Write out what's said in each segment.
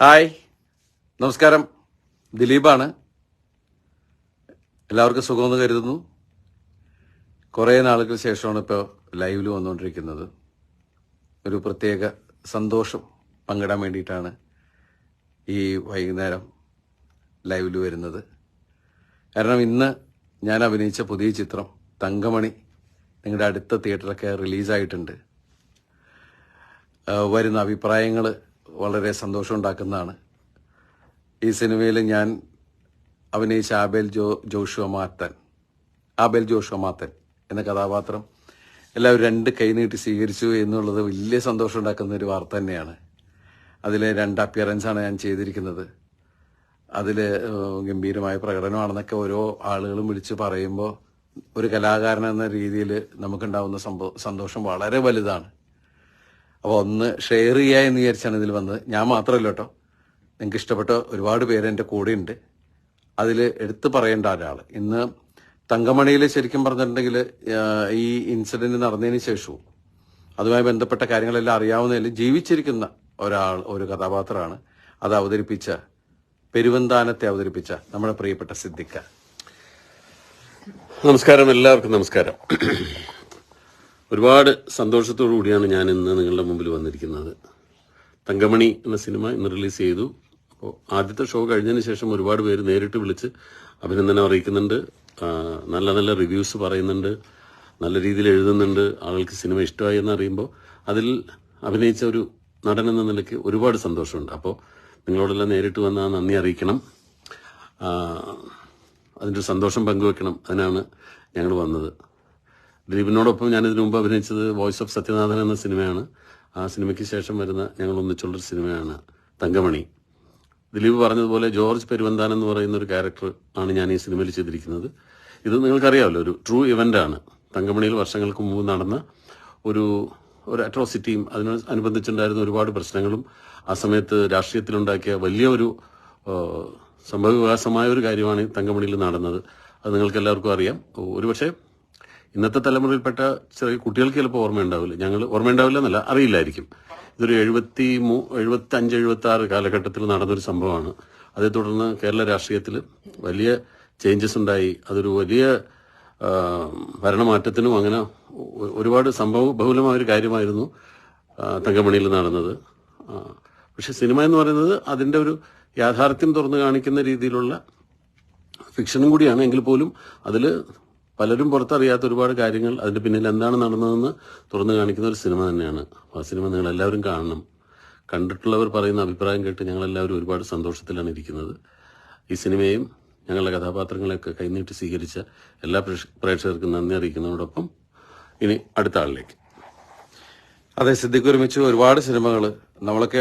Hi. നമസ്കാരം. ദിലീപാണ്. എല്ലാവർക്കും സുഖമെന്ന് കരുതുന്നു. കുറേ നാളുകൾക്ക് ശേഷമാണ് ഇപ്പോൾ ലൈവിൽ വന്നുകൊണ്ടിരിക്കുന്നത്. ഒരു പ്രത്യേക സന്തോഷം പങ്കിടാൻ വേണ്ടിയിട്ടാണ് ഈ വൈകുന്നേരം ലൈവിൽ വരുന്നത്. കാരണം ഇന്ന് ഞാൻ അഭിനയിച്ച പുതിയ ചിത്രം തങ്കമണി നിങ്ങളുടെ അടുത്ത തിയേറ്ററൊക്കെ റിലീസായിട്ടുണ്ട്. വരുന്ന അഭിപ്രായങ്ങൾ വളരെ സന്തോഷമുണ്ടാക്കുന്നതാണ്. ഈ സിനിമയിൽ ഞാൻ അഭിനയിച്ച Abel Jo Joshua Mathan Abel Joshua Mathan എന്ന കഥാപാത്രം എല്ലാവരും രണ്ട് കൈനീട്ടി സ്വീകരിച്ചു എന്നുള്ളത് വലിയ സന്തോഷം ഉണ്ടാക്കുന്ന ഒരു വാർത്ത തന്നെയാണ്. അതിലെ രണ്ട് അപ്പിയറൻസാണ് ഞാൻ ചെയ്തിരിക്കുന്നത്. അതിൽ ഗംഭീരമായ പ്രകടനമാണെന്നൊക്കെ ഓരോ ആളുകളും വിളിച്ച് പറയുമ്പോൾ ഒരു കലാകാരൻ എന്ന രീതിയിൽ നമുക്കുണ്ടാവുന്ന സന്തോഷം വളരെ വലുതാണ്. അപ്പോൾ ഒന്ന് ഷെയർ ചെയ്യുക എന്ന് വിചാരിച്ചാണ് ഇതിൽ വന്നത്. ഞാൻ മാത്രമല്ല കേട്ടോ. നിങ്ങൾക്ക് ഇഷ്ടപ്പെട്ട ഒരുപാട് പേര് എന്റെ കൂടെയുണ്ട് അതിൽ എടുത്തു പറയേണ്ട ഒരാൾ ഇന്ന് തങ്കമണിയിൽ ശരിക്കും പറഞ്ഞിട്ടുണ്ടെങ്കിൽ ഈ ഇൻസിഡന്റ് നടന്നതിന് ശേഷവും അതുമായി ബന്ധപ്പെട്ട കാര്യങ്ങളെല്ലാം അറിയാവുന്നതിൽ ജീവിച്ചിരിക്കുന്ന ഒരാൾ ഒരു കഥാപാത്രമാണ്. അത് അവതരിപ്പിച്ച പെരുവന്താനത്തെ അവതരിപ്പിച്ച നമ്മുടെ പ്രിയപ്പെട്ട സിദ്ദിഖ. നമസ്കാരം. എല്ലാവർക്കും നമസ്കാരം. ഒരുപാട് സന്തോഷത്തോടു കൂടിയാണ് ഞാൻ ഇന്ന് നിങ്ങളുടെ മുമ്പിൽ വന്നിരിക്കുന്നത്. തങ്കമണി എന്ന സിനിമ ഇന്ന് റിലീസ് ചെയ്തു. അപ്പോൾ ആദ്യത്തെ ഷോ കഴിഞ്ഞതിന് ശേഷം ഒരുപാട് പേര് നേരിട്ട് വിളിച്ച് അഭിനന്ദനം അറിയിക്കുന്നുണ്ട്. നല്ല നല്ല റിവ്യൂസ് പറയുന്നുണ്ട്. നല്ല രീതിയിൽ എഴുതുന്നുണ്ട്. ആളുകൾക്ക് സിനിമ ഇഷ്ടമായി എന്ന് അറിയുമ്പോൾ അതിൽ അഭിനയിച്ച ഒരു നടൻ എന്ന നിലയ്ക്ക് ഒരുപാട് സന്തോഷമുണ്ട്. അപ്പോൾ നിങ്ങളോടെല്ലാം നേരിട്ട് വന്നാൽ നന്ദി അറിയിക്കണം. അതിന്റെ സന്തോഷം പങ്കുവെക്കണം. അതിനാണ് ഞങ്ങൾ വന്നത്. ദിലീപിനോടൊപ്പം ഞാൻ ഇതിനു മുമ്പ് അഭിനയിച്ചത് വോയിസ് ഓഫ് സത്യനാഥൻ എന്ന സിനിമയാണ്. ആ സിനിമയ്ക്ക് ശേഷം വരുന്ന ഞങ്ങൾ ഒന്നിച്ചുള്ളൊരു സിനിമയാണ് തങ്കമണി. ദിലീപ് പറഞ്ഞതുപോലെ ജോർജ് പെരുവന്താൻ എന്ന് പറയുന്ന ഒരു ക്യാരക്ടർ ആണ് ഞാൻ ഈ സിനിമയിൽ ചെയ്തിരിക്കുന്നത്. ഇത് നിങ്ങൾക്കറിയാമല്ലോ ഒരു ട്രൂ ഇവന്റ് ആണ്. തങ്കമണിയിൽ വർഷങ്ങൾക്ക് മുമ്പ് നടന്ന ഒരു ഒരു അട്രോസിറ്റിയും അതിനോട് അനുബന്ധിച്ചുണ്ടായിരുന്ന ഒരുപാട് പ്രശ്നങ്ങളും ആ സമയത്ത് രാഷ്ട്രീയത്തിലുണ്ടാക്കിയ വലിയ ഒരു സംഭവ സംഭവവികാസമായ ഒരു കാര്യമാണ് തങ്കമണിയിൽ നടന്നത്. അത് നിങ്ങൾക്ക് എല്ലാവർക്കും അറിയാം. ഒരുപക്ഷെ ഇന്നത്തെ തലമുറയിൽപ്പെട്ട ചെറിയ കുട്ടികൾക്ക് ചിലപ്പോൾ ഓർമ്മയുണ്ടാവില്ല. ഞങ്ങൾ ഓർമ്മയുണ്ടാവില്ല എന്നല്ല അറിയില്ലായിരിക്കും. ഇതൊരു എഴുപത്തി മൂ എഴുപത്തി അഞ്ച് എഴുപത്തി ആറ് കാലഘട്ടത്തിൽ നടന്നൊരു സംഭവമാണ്. അതേ തുടർന്ന് കേരള രാഷ്ട്രീയത്തിൽ വലിയ ചേഞ്ചസ് ഉണ്ടായി. അതൊരു വലിയ ഭരണമാറ്റത്തിനും അങ്ങനെ ഒരുപാട് സംഭവ ബഹുലമായ ഒരു കാര്യമായിരുന്നു തങ്കമണിയിൽ നടന്നത്. പക്ഷെ സിനിമ എന്ന് പറയുന്നത് അതിന്റെ ഒരു യാഥാർത്ഥ്യം തുറന്നു കാണിക്കുന്ന രീതിയിലുള്ള ഫിക്ഷനും കൂടിയാണ്. എങ്കിൽ പോലും അതിൽ പലരും പുറത്തറിയാത്ത ഒരുപാട് കാര്യങ്ങൾ അതിന്റെ പിന്നിൽ എന്താണ് നടന്നതെന്ന് തുറന്നു കാണിക്കുന്ന ഒരു സിനിമ തന്നെയാണ്. ആ സിനിമ നിങ്ങൾ എല്ലാവരും കാണണം. കണ്ടിട്ടുള്ളവർ പറയുന്ന അഭിപ്രായം കേട്ട് ഞങ്ങൾ എല്ലാവരും ഒരുപാട് സന്തോഷത്തിലാണ് ഇരിക്കുന്നത്. ഈ സിനിമയും ഞങ്ങളുടെ കഥാപാത്രങ്ങളെയൊക്കെ കൈനീട്ടി സ്വീകരിച്ച എല്ലാ പ്രേക്ഷകർക്കും നന്ദി അറിയിക്കുന്നതോടൊപ്പം ഇനി അടുത്ത ആളിലേക്ക്. അതെ സിദ്ദിഖ് ഒരുമിച്ച് ഒരുപാട് സിനിമകൾ നമ്മളൊക്കെ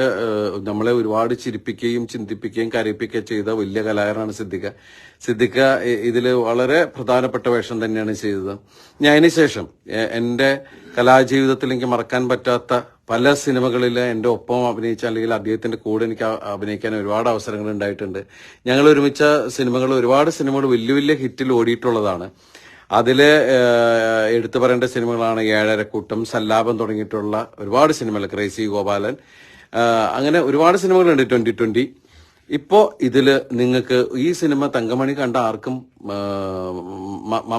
നമ്മളെ ഒരുപാട് ചിരിപ്പിക്കുകയും ചിന്തിപ്പിക്കുകയും കരയിപ്പിക്കുകയും ചെയ്ത വലിയ കലാകാരനാണ് സിദ്ദിഖ. സിദ്ദിഖ ഇതിൽ വളരെ പ്രധാനപ്പെട്ട വേഷം തന്നെയാണ് ചെയ്തത്. ഞാൻ അതിനുശേഷം എ- എന്റെ കലാജീവിതത്തിൽ എനിക്ക് മറക്കാൻ പറ്റാത്ത പല സിനിമകളിൽ എന്റെ ഒപ്പം അഭിനയിച്ച അല്ലെങ്കിൽ അദ്ദേഹത്തിന്റെ കൂടെ എനിക്ക് അഭിനയിക്കാൻ ഒരുപാട് അവസരങ്ങൾ ഉണ്ടായിട്ടുണ്ട്. ഞങ്ങൾ ഒരുമിച്ച സിനിമകൾ ഒരുപാട് സിനിമകൾ വലിയ വലിയ ഹിറ്റിൽ ഓടിയിട്ടുള്ളതാണ്. അതിൽ ഏഹ്, എടുത്തു പറയേണ്ട സിനിമകളാണ് ഏഴരക്കൂട്ടം സല്ലാപം തുടങ്ങിയിട്ടുള്ള ഒരുപാട് സിനിമകൾ ക്രേസി ഗോപാലൻ. അങ്ങനെ ഒരുപാട് സിനിമകളുണ്ട് ട്വന്റി ട്വന്റി. ഇപ്പോ ഇതിൽ നിങ്ങൾക്ക് ഈ സിനിമ തങ്കമണി കണ്ട ആർക്കും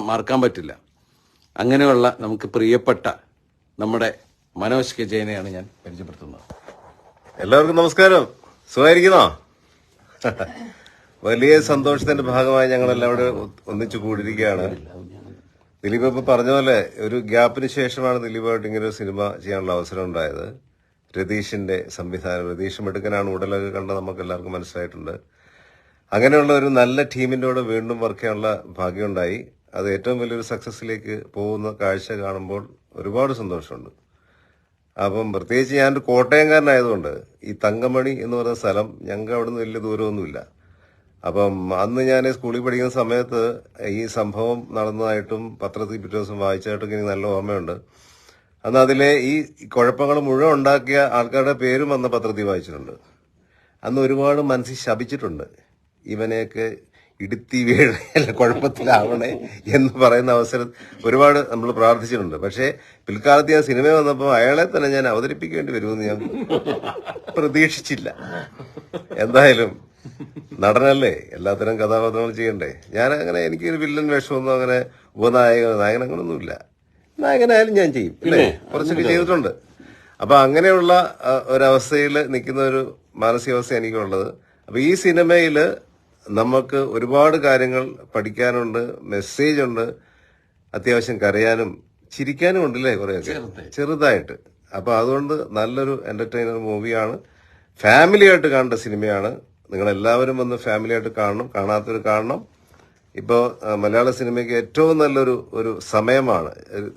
മറക്കാൻ പറ്റില്ല. അങ്ങനെയുള്ള നമുക്ക് പ്രിയപ്പെട്ട നമ്മുടെ മനോജ് കെ ജയനെയാണ് ഞാൻ പരിചയപ്പെടുത്തുന്നത്. എല്ലാവർക്കും നമസ്കാരം. സുഖമായിരിക്കുന്നോ? വലിയ സന്തോഷത്തിന്റെ ഭാഗമായി ഞങ്ങൾ എല്ലാവരും ഒന്നിച്ചു കൂടിയിരിക്കുകയാണ്. ദിലീപ് ഇപ്പൊ പറഞ്ഞ പോലെ ഒരു ഗ്യാപ്പിന് ശേഷമാണ് ദിലീപായിട്ട് ഇങ്ങനെ ഒരു സിനിമ ചെയ്യാനുള്ള അവസരം ഉണ്ടായത്. രതീഷിന്റെ സംവിധാനം രതീഷ് മെടുക്കനാണ് ഉടലൊക്കെ കണ്ട് നമുക്ക് എല്ലാവർക്കും മനസ്സിലായിട്ടുണ്ട്. അങ്ങനെയുള്ള ഒരു നല്ല ടീമിന്റെ കൂടെ വീണ്ടും വർക്ക് ചെയ്യാനുള്ള ഭാഗ്യമുണ്ടായി അത് ഏറ്റവും വലിയൊരു സക്സസിലേക്ക് പോകുന്ന കാഴ്ച കാണുമ്പോൾ ഒരുപാട് സന്തോഷമുണ്ട്. അപ്പം പ്രത്യേകിച്ച് ഞാനൊരു കോട്ടയംകാരനായതുകൊണ്ട് ഈ തങ്കമണി എന്ന് പറയുന്ന സ്ഥലം ഞങ്ങൾക്ക് അവിടെ നിന്ന് വലിയ ദൂരമൊന്നുമില്ല. അപ്പം അന്ന് ഞാൻ സ്കൂളിൽ പഠിക്കുന്ന സമയത്ത് ഈ സംഭവം നടന്നതായിട്ടും പത്രത്തിൽ പിറ്റേ ദിവസം വായിച്ചതായിട്ടൊക്കെ എനിക്ക് നല്ല ഓർമ്മയുണ്ട്. അന്ന് അതിലെ ഈ കുഴപ്പങ്ങൾ മുഴുവൻ ഉണ്ടാക്കിയ ആൾക്കാരുടെ പേരും അന്ന് പത്രത്തിൽ വായിച്ചിട്ടുണ്ട്. അന്ന് ഒരുപാട് മനസ്സിൽ ശപിച്ചിട്ടുണ്ട്. ഇവനെയൊക്കെ ഇടുത്തി വീഴ കുഴപ്പത്തിലാവണേ എന്ന് പറയുന്ന അവസരം ഒരുപാട് നമ്മൾ പ്രാർത്ഥിച്ചിട്ടുണ്ട്. പക്ഷേ പിൽക്കാലത്ത് ഞാൻ സിനിമ വന്നപ്പോൾ അയാളെ തന്നെ ഞാൻ അവതരിപ്പിക്കേണ്ടി വരുമെന്ന് ഞാൻ പ്രതീക്ഷിച്ചില്ല. എന്തായാലും നടനല്ലേ? എല്ലാത്തരം കഥാപാത്രങ്ങൾ ചെയ്യണ്ടേ? ഞാൻ അങ്ങനെ എനിക്ക് ഒരു വില്ലൻ വേഷമൊന്നും അങ്ങനെ ഉപനായക നായകൻ അങ്ങനൊന്നുമില്ല. നായകനായാലും ഞാൻ ചെയ്യും അല്ലേ? കുറച്ചൊക്കെ ചെയ്തിട്ടുണ്ട്. അപ്പൊ അങ്ങനെയുള്ള ഒരവസ്ഥയിൽ നിൽക്കുന്ന ഒരു മാനസികാവസ്ഥ എനിക്കുള്ളത്. അപ്പൊ ഈ സിനിമയിൽ നമുക്ക് ഒരുപാട് കാര്യങ്ങൾ പഠിക്കാനുണ്ട് മെസ്സേജ് ഉണ്ട് അത്യാവശ്യം കരയാനും ചിരിക്കാനും ഉണ്ടല്ലേ കുറേയൊക്കെ? ചെറുതായിട്ട്. അപ്പൊ അതുകൊണ്ട് നല്ലൊരു എന്റർടൈനർ മൂവിയാണ് ഫാമിലിയായിട്ട് കാണേണ്ട സിനിമയാണ്. നിങ്ങൾ എല്ലാവരും വന്ന് ഫാമിലി ആയിട്ട് കാണണം കാണാത്തവർ കാണണം. ഇപ്പോൾ മലയാള സിനിമയ്ക്ക് ഏറ്റവും നല്ലൊരു ഒരു സമയമാണ്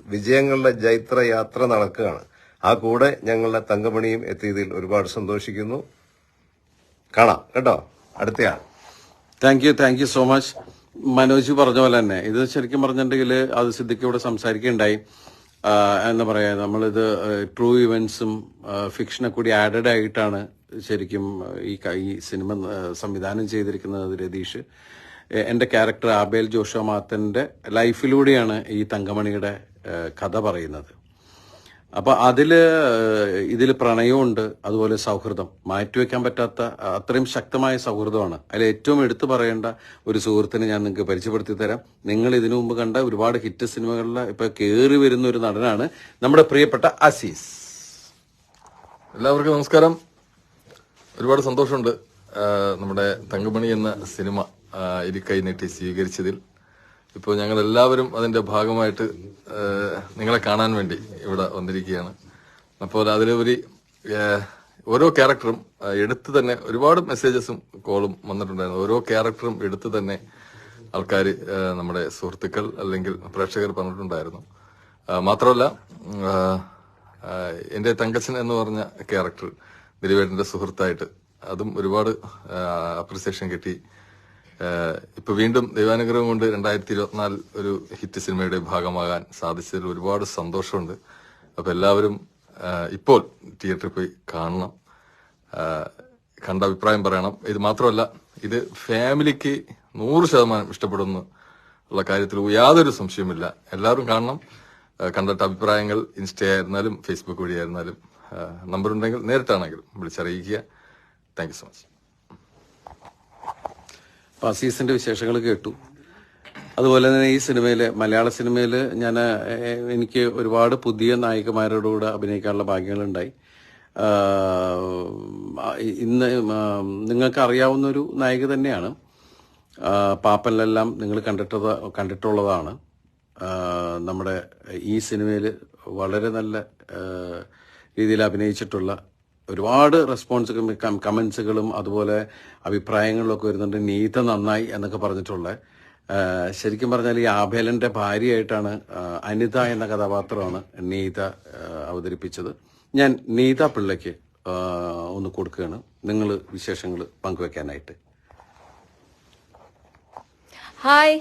വിജയങ്ങളുടെ ജൈത്ര യാത്ര നടക്കുകയാണ്. ആ കൂടെ ഞങ്ങളുടെ തങ്കമണിയും എത്തിയതിൽ ഒരുപാട് സന്തോഷിക്കുന്നു. കാണാം കേട്ടോ? അടുത്തയാൾ. Thank you thank you so much Manoj പറഞ്ഞ പോലെ തന്നെ ഇത് ശരിക്കും പറഞ്ഞിട്ടുണ്ടെങ്കിൽ അത് സിദ്ദിഖ് സംസാരിക്കുകയുണ്ടായി. എന്താ പറയാ നമ്മളിത് ട്രൂ ഇവൻസും ഫിക്ഷനെ കൂടി ആഡഡ് ആയിട്ടാണ് ശരിക്കും ഈ ഈ സിനിമ സംവിധാനം ചെയ്തിരിക്കുന്നത് രതീഷ്. എന്റെ ക്യാരക്ടർ ആബേൽ ജോഷോ മാത്തന്റെ ലൈഫിലൂടെയാണ് ഈ തങ്കമണിയുടെ കഥ പറയുന്നത്. അപ്പൊ അതിൽ ഇതിൽ പ്രണയമുണ്ട് അതുപോലെ സൗഹൃദം. മാറ്റിവെക്കാൻ പറ്റാത്ത അത്രയും ശക്തമായ സൗഹൃദമാണ്. അതിൽ ഏറ്റവും എടുത്തു പറയേണ്ട ഒരു സുഹൃത്തിനെ ഞാൻ നിങ്ങൾക്ക് പരിചയപ്പെടുത്തി തരാം. നിങ്ങൾ ഇതിനു മുമ്പ് കണ്ട ഒരുപാട് ഹിറ്റ് സിനിമകളിൽ ഇപ്പൊ കയറി വരുന്ന ഒരു നടനാണ് നമ്മുടെ പ്രിയപ്പെട്ട അസീസ്. എല്ലാവർക്കും നമസ്കാരം. ഒരുപാട് സന്തോഷമുണ്ട്. നമ്മുടെ തങ്കമണി എന്ന സിനിമ ഇരിക്കൈ നീട്ടി സ്വീകരിച്ചതിൽ. ഇപ്പോൾ ഞങ്ങൾ എല്ലാവരും അതിന്റെ ഭാഗമായിട്ട് നിങ്ങളെ കാണാൻ വേണ്ടി ഇവിടെ വന്നിരിക്കുകയാണ്. അപ്പോൾ അതിലുപരി ഓരോ ക്യാരക്ടറും എടുത്തു തന്നെ ഒരുപാട് മെസ്സേജസും കോളും വന്നിട്ടുണ്ടായിരുന്നു. ഓരോ ക്യാരക്ടറും എടുത്തു തന്നെ ആൾക്കാർ നമ്മുടെ സുഹൃത്തുക്കൾ അല്ലെങ്കിൽ പ്രേക്ഷകർ പറഞ്ഞിട്ടുണ്ടായിരുന്നു. മാത്രമല്ല എന്റെ തങ്കച്ചൻ എന്ന് പറഞ്ഞ ക്യാരക്ടർ ദിലീപേട്ടന്റെ സുഹൃത്തായിട്ട് അതും ഒരുപാട് അപ്രിസിയേഷൻ കിട്ടി. ഇപ്പൊ വീണ്ടും ദൈവാനുഗ്രഹം കൊണ്ട് രണ്ടായിരത്തി ഇരുപത്തിനാല് ഒരു ഹിറ്റ് സിനിമയുടെ ഭാഗമാകാൻ സാധിച്ചതിൽ ഒരുപാട് സന്തോഷമുണ്ട്. അപ്പൊ എല്ലാവരും ഇപ്പോൾ തിയേറ്ററിൽ പോയി കാണണം. കണ്ട അഭിപ്രായം പറയണം. ഇത് മാത്രമല്ല ഇത് ഫാമിലിക്ക് നൂറ് ശതമാനം ഇഷ്ടപ്പെടുന്നു ഉള്ള കാര്യത്തിൽ യാതൊരു സംശയവുമില്ല. എല്ലാവരും കാണണം. കണ്ടിട്ട് അഭിപ്രായങ്ങൾ ഇൻസ്റ്റ ആയിരുന്നാലും ഫേസ്ബുക്ക് വഴിയായിരുന്നാലും നമ്പർ ഉണ്ടെങ്കിൽ നേരിട്ടാണെങ്കിലും വിളിച്ചറിയിക്കുക. Thank so much. അപ്പൊ അസീസിന്റെ വിശേഷങ്ങൾ കേട്ടു. അതുപോലെ തന്നെ ഈ സിനിമയിൽ മലയാള സിനിമയിൽ ഞാൻ എനിക്ക് ഒരുപാട് പുതിയ നായികമാരോടുകൂടെ അഭിനയിക്കാനുള്ള ഭാഗ്യങ്ങളുണ്ടായി. ഇന്ന് നിങ്ങൾക്ക് അറിയാവുന്ന ഒരു നായിക തന്നെയാണ്. പാപ്പനിലെല്ലാം നിങ്ങൾ കണ്ടിട്ടത് കണ്ടിട്ടുള്ളതാണ്. നമ്മുടെ ഈ സിനിമയിൽ വളരെ നല്ല രീതിയിൽ അഭിനയിച്ചിട്ടുള്ള ഒരുപാട് റെസ്പോൺസ് കമൻസുകളും അതുപോലെ അഭിപ്രായങ്ങളും ഒക്കെ വരുന്നുണ്ട്. നീത നന്നായി എന്നൊക്കെ പറഞ്ഞിട്ടുള്ള ശരിക്കും പറഞ്ഞാൽ ഈ ആഭേലന്റെ ഭാര്യയായിട്ടാണ് അനിത എന്ന കഥാപാത്രമാണ് നീത അവതരിപ്പിച്ചത്. ഞാൻ നീത പിള്ളയ്ക്ക് ഒന്ന് കൊടുക്കുകയാണ്. നിങ്ങൾ വിശേഷങ്ങൾ പങ്കുവെക്കാനായിട്ട്. ഹായ്.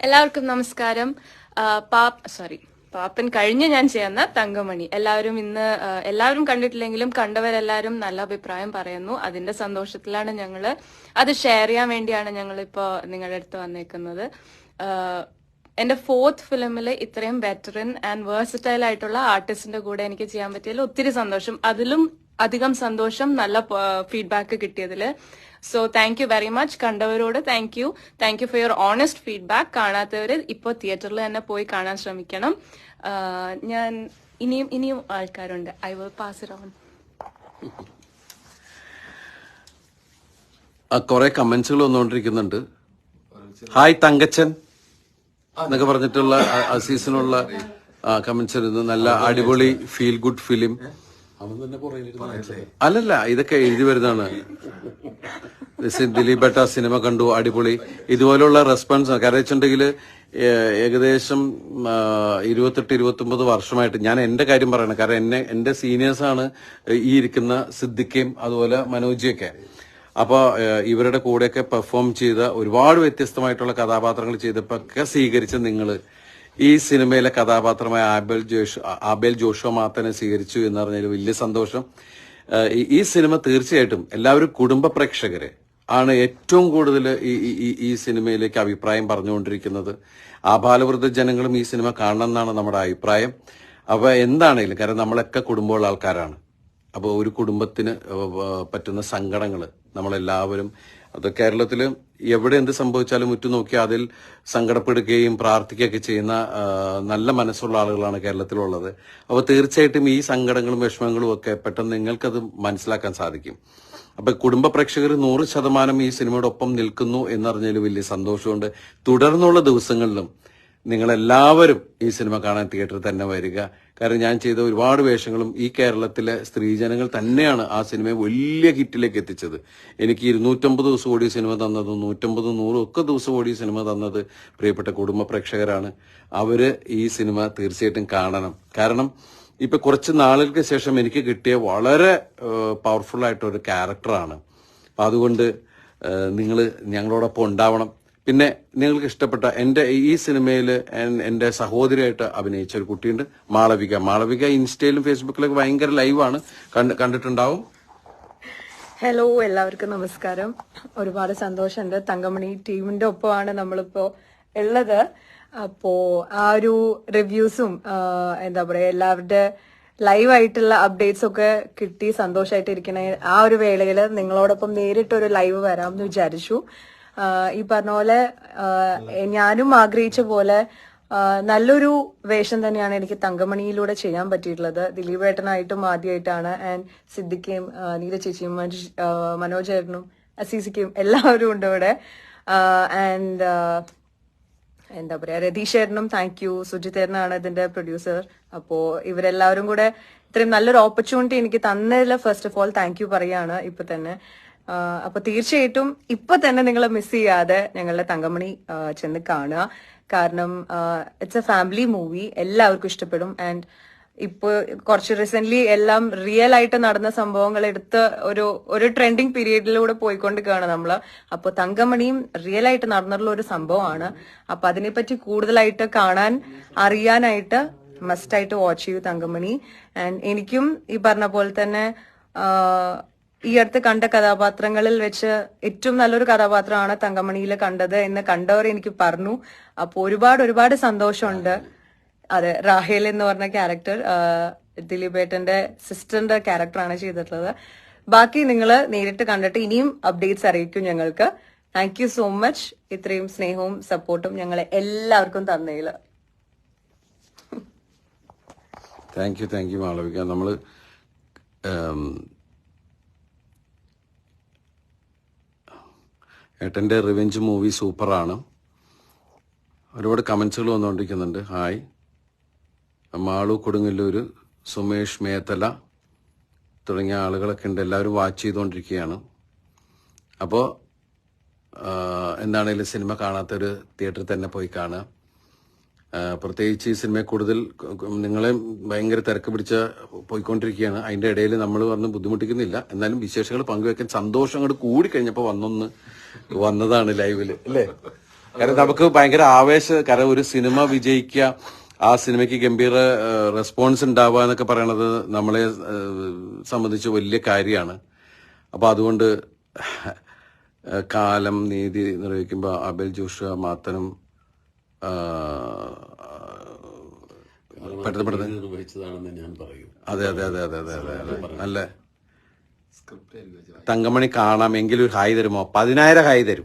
എല്ലാവർക്കും നമസ്കാരം. ആ, പാപ്പ് സോറി പാപ്പൻ കഴിഞ്ഞ് ഞാൻ ചെയ്യുന്ന തങ്കമണി. എല്ലാവരും ഇന്ന് എല്ലാവരും കണ്ടിട്ടില്ലെങ്കിലും കണ്ടവരെല്ലാവരും നല്ല അഭിപ്രായം പറയുന്നു. അതിന്റെ സന്തോഷത്തിലാണ് ഞങ്ങൾ അത് ഷെയർ ചെയ്യാൻ വേണ്ടിയാണ് ഞങ്ങൾ ഇപ്പോ നിങ്ങളുടെ അടുത്ത് വന്നേക്കുന്നത്. എന്റെ ഫോർത്ത് ഫിലിമിൽ ഇത്രയും വെറ്ററൻ ആൻഡ് വേഴ്സറ്റൈൽ ആയിട്ടുള്ള ആർട്ടിസ്റ്റിന്റെ കൂടെ എനിക്ക് ചെയ്യാൻ പറ്റിയതിൽ ഒത്തിരി സന്തോഷം. അതിലും അധികം സന്തോഷം നല്ല ഫീഡ്ബാക്ക് കിട്ടിയതിൽ. So thank you very much കണ്ടവരോട് thank you thank you for your honest feedback കാണാത്തവര് ഇപ്പോൾ തിയേറ്ററിൽ തന്നെ പോയി കാണാൻ ശ്രമിക്കണം. ഞാൻ ഇനിയും ഇനിയും ആൾക്കാരുണ്ട്. ഐ വിൽ പാസ് ഇറൗണ്ട് കുറെ കമന്റ്സുകൾ വന്നുകൊണ്ടിരിക്കുന്നുണ്ട് ഹായ് തങ്കച്ചൻ എന്നൊക്കെ പറഞ്ഞിട്ടുള്ള സീസണുള്ള കമന്റ്സ് വരുന്നു നല്ല അടിപൊളി ഫീൽ ഗുഡ് ഫിലിം അല്ലല്ല ഇതൊക്കെ എഴുതി വരുന്നതാണ്. ദിലീപ് ഭട്ട സിനിമ കണ്ടു അടിപൊളി. ഇതുപോലുള്ള റെസ്പോൺസ് കാരണം വെച്ചിട്ടുണ്ടെങ്കിൽ ഏകദേശം ഇരുപത്തെട്ട് ഇരുപത്തി ഒമ്പത് വർഷമായിട്ട് ഞാൻ എന്റെ കാര്യം പറയണം. കാരണം എന്നെ എന്റെ സീനിയേഴ്സാണ് ആണ് ഈ ഇരിക്കുന്ന സിദ്ദിഖയും അതുപോലെ മനോജിയൊക്കെ അപ്പോൾ ഇവരുടെ കൂടെയൊക്കെ പെർഫോം ചെയ്ത ഒരുപാട് വ്യത്യസ്തമായിട്ടുള്ള കഥാപാത്രങ്ങൾ ചെയ്തപ്പോഴൊക്കെ സ്വീകരിച്ച നിങ്ങൾ ഈ സിനിമയിലെ കഥാപാത്രമായ ആബേൽ ജോഷ് ആബേൽ ജോഷോ മാത്തനെ സ്വീകരിച്ചു എന്ന് പറഞ്ഞതിൽ വലിയ സന്തോഷം. ഈ- സിനിമ തീർച്ചയായിട്ടും എല്ലാവരും കുടുംബ പ്രേക്ഷകരെ ആണ് ഏറ്റവും കൂടുതൽ ഈ ഈ- സിനിമയിലേക്ക് അഭിപ്രായം പറഞ്ഞുകൊണ്ടിരിക്കുന്നത്. ആബാലവൃദ്ധ ജനങ്ങളും ഈ സിനിമ കാണണം എന്നാണ് നമ്മുടെ അഭിപ്രായം. അപ്പൊ എന്താണെങ്കിലും കാരണം നമ്മളൊക്കെ കുടുംബമുള്ള ആൾക്കാരാണ്. അപ്പോൾ ഒരു കുടുംബത്തിന് പറ്റുന്ന സങ്കടങ്ങൾ നമ്മളെല്ലാവരും. അത് കേരളത്തിൽ എവിടെ എന്ത് സംഭവിച്ചാലും ഉറ്റുനോക്കി അതിൽ സങ്കടപ്പെടുകയും പ്രാർത്ഥിക്കുകയൊക്കെ ചെയ്യുന്ന നല്ല മനസ്സുള്ള ആളുകളാണ് കേരളത്തിലുള്ളത്. അപ്പോൾ തീർച്ചയായിട്ടും ഈ സങ്കടങ്ങളും വിഷമങ്ങളും ഒക്കെ പെട്ടെന്ന് നിങ്ങൾക്കത് മനസ്സിലാക്കാൻ സാധിക്കും. അപ്പൊ കുടുംബ പ്രേക്ഷകർ നൂറ് ശതമാനം ഈ സിനിമയോടൊപ്പം നിൽക്കുന്നു എന്നറിഞ്ഞതിൽ വലിയ സന്തോഷമുണ്ട്. തുടർന്നുള്ള ദിവസങ്ങളിലും നിങ്ങളെല്ലാവരും ഈ സിനിമ കാണാൻ തിയേറ്ററിൽ തന്നെ വരിക. കാരണം ഞാൻ ചെയ്ത ഒരുപാട് വേഷങ്ങളും ഈ കേരളത്തിലെ സ്ത്രീജനങ്ങൾ തന്നെയാണ് ആ സിനിമയെ വലിയ ഹിറ്റിലേക്ക് എത്തിച്ചത്. എനിക്ക് ഇരുന്നൂറ്റമ്പത് ദിവസം ഓടിയ സിനിമ തന്നതും നൂറ്റമ്പത് നൂറും ഒക്കെ ദിവസം ഓടിയ സിനിമ തന്നത് പ്രിയപ്പെട്ട കുടുംബ പ്രേക്ഷകരാണ്. അവർ ഈ സിനിമ തീർച്ചയായിട്ടും കാണണം. കാരണം ഇപ്പൊ കുറച്ച് നാളുകൾക്ക് ശേഷം എനിക്ക് കിട്ടിയ വളരെ പവർഫുൾ ആയിട്ടൊരു ക്യാരക്ടറാണ് അതുകൊണ്ട് നിങ്ങൾ ഞങ്ങളോടൊപ്പം ഉണ്ടാവണം. പിന്നെ നിങ്ങൾക്ക് ഇഷ്ടപ്പെട്ട എന്റെ ഈ സിനിമയിൽ എന്റെ സഹോദരിയായിട്ട് അഭിനയിച്ച ഒരു കുട്ടിയുണ്ട് മാളവിക. മാളവിക ഇൻസ്റ്റയിലും ഫേസ്ബുക്കിലൊക്കെ ഭയങ്കര ലൈവാണ്. കണ്ട് കണ്ടിട്ടുണ്ടാവും? ഹലോ എല്ലാവർക്കും നമസ്കാരം. ഒരുപാട് സന്തോഷമുണ്ട്. തങ്കമണി ടീമിന്റെ ഒപ്പമാണ് നമ്മളിപ്പോ ഉള്ളത്. അപ്പോ ആ ഒരു റിവ്യൂസും എന്താ പറയാ എല്ലാവരുടെ ലൈവ് ആയിട്ടുള്ള അപ്ഡേറ്റ്സ് ഒക്കെ കിട്ടി സന്തോഷമായിട്ടിരിക്കണ ആ ഒരു വേളയിൽ നിങ്ങളോടൊപ്പം നേരിട്ട് ഒരു ലൈവ് വരാമെന്ന് വിചാരിച്ചു. ഈ പറഞ്ഞ പോലെ ഞാനും ആഗ്രഹിച്ച പോലെ നല്ലൊരു വേഷം തന്നെയാണ് എനിക്ക് തങ്കമണിയിലൂടെ ചെയ്യാൻ പറ്റിയിട്ടുള്ളത്. ദിലീപ് ഏട്ടനായിട്ടും ആദ്യമായിട്ടാണ് ആൻഡ് സിദ്ദിഖയും നീല ചേച്ചിയും മനോജ്- ആ, മനോജ് ഏട്ടനും അസീസിക്കയും എല്ലാവരും ഉണ്ട് ഇവിടെ. ആൻഡ് എന്താ പറയാ രതീഷ് ഏട്ടനും താങ്ക് യു സുജിത് ഏട്ടനാണ് ഇതിന്റെ പ്രൊഡ്യൂസർ അപ്പോ ഇവരെല്ലാവരും കൂടെ ഇത്രയും നല്ലൊരു ഓപ്പർച്യൂണിറ്റി എനിക്ക് തന്നതിൽ first of all thank you പറയാണ് ഇപ്പൊ തന്നെ. അപ്പൊ തീർച്ചയായിട്ടും ഇപ്പൊ തന്നെ നിങ്ങൾ മിസ് ചെയ്യാതെ ഞങ്ങളുടെ തങ്കമണി ചെന്ന് കാണുക. കാരണം ഇറ്റ്സ് എ ഫാമിലി മൂവി എല്ലാവർക്കും ഇഷ്ടപ്പെടും. ആൻഡ് ഇപ്പൊ കുറച്ച് റീസെന്റ് എല്ലാം റിയൽ ആയിട്ട് നടന്ന സംഭവങ്ങൾ എടുത്ത് ഒരു ഒരു ട്രെൻഡിങ് പീരീഡിലൂടെ പോയിക്കൊണ്ടിരിക്കുകയാണ് നമ്മൾ. അപ്പൊ തങ്കമണിയും റിയൽ ആയിട്ട് നടന്നിട്ടുള്ള ഒരു സംഭവമാണ്. അപ്പൊ അതിനെപ്പറ്റി കൂടുതലായിട്ട് കാണാൻ അറിയാനായിട്ട് മസ്റ്റ് ആയിട്ട് വാച്ച് ചെയ്യൂ തങ്കമണി. ആൻഡ് എനിക്കും ഈ പറഞ്ഞ പോലെ തന്നെ ഈ അടുത്ത് കണ്ട കഥാപാത്രങ്ങളിൽ വെച്ച് ഏറ്റവും നല്ലൊരു കഥാപാത്രമാണ് തങ്കമണിയിൽ കണ്ടത് എന്ന് കണ്ടവർ എനിക്ക് പറഞ്ഞു. അപ്പൊ ഒരുപാട് ഒരുപാട് സന്തോഷമുണ്ട്. അതെ റാഹേൽ എന്ന് പറഞ്ഞ ക്യാരക്ടർ ദിലീപേട്ടന്റെ സിസ്റ്ററിന്റെ ക്യാരക്ടറാണ് ചെയ്തിട്ടുള്ളത്. ബാക്കി നിങ്ങൾ നേരിട്ട് കണ്ടിട്ട് ഇനിയും അപ്ഡേറ്റ്സ് അറിയിക്കും ഞങ്ങൾക്ക്. താങ്ക് യു സോ മച്ച് ഇത്രയും സ്നേഹവും സപ്പോർട്ടും ഞങ്ങളെ എല്ലാവർക്കും തന്നതിൽ thank you thank you Malavika. നമ്മൾ ഏട്ടന്റെ റിവെഞ്ച് മൂവി സൂപ്പറാണ്. ഒരുപാട് കമൻസുകൾ വന്നുകൊണ്ടിരിക്കുന്നുണ്ട്. ഹായ്. മാളു കൊടുങ്ങല്ലൂർ സുമേഷ് മേത്തല തുടങ്ങിയ ആളുകളൊക്കെ ഉണ്ട്. എല്ലാവരും വാച്ച് ചെയ്തുകൊണ്ടിരിക്കുകയാണ്. അപ്പോൾ എന്താണേലും സിനിമ കാണാത്തൊരു തിയേറ്ററിൽ തന്നെ പോയി കാണുക. പ്രത്യേകിച്ച് ഈ സിനിമയെ കൂടുതൽ നിങ്ങളെ ഭയങ്കര തിരക്ക് പിടിച്ച പോയിക്കൊണ്ടിരിക്കുകയാണ്. അതിന്റെ ഇടയിൽ നമ്മൾ വന്ന് ബുദ്ധിമുട്ടിക്കുന്നില്ല. എന്നാലും വിശേഷങ്ങൾ പങ്കുവെക്കാൻ സന്തോഷം അങ്ങോട്ട് കൂടി കഴിഞ്ഞപ്പോൾ വന്നൊന്ന് വന്നതാണ് ലൈവിൽ അല്ലേ? കാരണം നമുക്ക് ഭയങ്കര ആവേശ കാരണം ഒരു സിനിമ വിജയിക്കുക ആ സിനിമയ്ക്ക് ഗംഭീര റെസ്പോൺസ് ഉണ്ടാവുക എന്നൊക്കെ പറയണത് നമ്മളെ സംബന്ധിച്ച് വലിയ കാര്യമാണ്. അപ്പൊ അതുകൊണ്ട് കാലം നീതി നിർവഹിക്കുമ്പോൾ അബൽ ജോഷ മാത്തനും പെട്ടെന്ന് പെട്ടെന്ന് അതെ അതെ അതെ അതെ അതെ അതെ അതെ. നല്ല തങ്കമണി കാണാം എങ്കിലും ഒരു ഹായ് തരുമോ? പതിനായിരം ഹായ് തരും.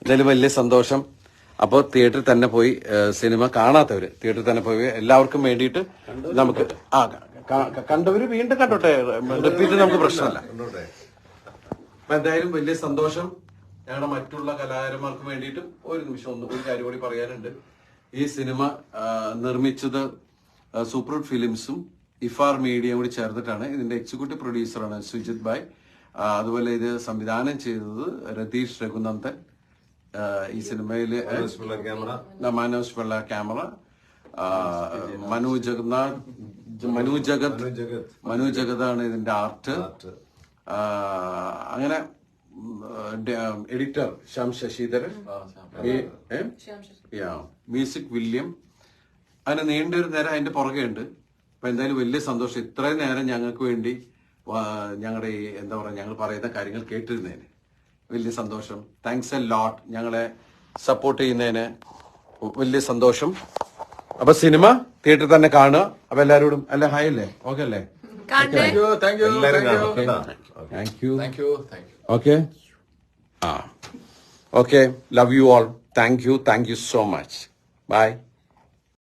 എന്തായാലും വലിയ സന്തോഷം. അപ്പോൾ തിയേറ്ററിൽ തന്നെ പോയി സിനിമ കാണാത്തവര് തിയേറ്ററിൽ തന്നെ പോയി എല്ലാവർക്കും വേണ്ടിയിട്ട് നമുക്ക് ആ വീണ്ടും കണ്ടോട്ടെ? റിപ്പീറ്റ് നമുക്ക് പ്രശ്നമല്ല. എന്തായാലും വലിയ സന്തോഷം. ഞങ്ങളുടെ മറ്റുള്ള കലാകാരന്മാർക്ക് വേണ്ടിയിട്ടും ഒരു നിമിഷം ഒന്ന് ഒരു കാര്യം കൂടി പറയാനുണ്ട്. ഈ സിനിമ നിർമ്മിച്ചത് സൂപ്പർ ഫിലിംസും ഇഫാർ മീഡിയ കൂടി ചേർത്തിട്ടാണ് ഇതിന്റെ എക്സിക്യൂട്ടീവ് പ്രൊഡ്യൂസറാണ് സുജിത് ഭായ്. അതുപോലെ ഇത് സംവിധാനം ചെയ്തത് രതീഷ് രഘുനന്ദൻ. ഈ സിനിമയിൽ ക്യാമറ. മനോജ് പിള്ള ക്യാമറ. ആ, മനു ജഗന്നാഥ് മനു ജഗത് മനു ജഗതാണ് ഇതിന്റെ ആർട്ട്. അങ്ങനെ എഡിറ്റർ ശ്യാം ശശിധരൻ. ഈ- ഏ? Yeah, music William. അങ്ങനെ നീണ്ടൊരു നേരം അതിന്റെ പുറകെ ഉണ്ട് അപ്പൊ എന്തായാലും വലിയ സന്തോഷം. ഇത്രയും നേരം ഞങ്ങൾക്ക് വേണ്ടി ഞങ്ങളുടെ ഈ എന്താ പറയുക ഞങ്ങൾ പറയുന്ന കാര്യങ്ങൾ കേട്ടിരുന്നതിന് വലിയ സന്തോഷം. താങ്ക്സ് എ ലോട്ട് ഞങ്ങളെ സപ്പോർട്ട് ചെയ്യുന്നതിന് വലിയ സന്തോഷം. അപ്പൊ സിനിമ തിയേറ്ററിൽ തന്നെ കാണുക. അപ്പൊ എല്ലാവരോടും അല്ല ഹായ് അല്ലേ? ഓക്കെ അല്ലേ. Thank you thank you thank you okay ആ. Okay love you all thank you thank you so much bye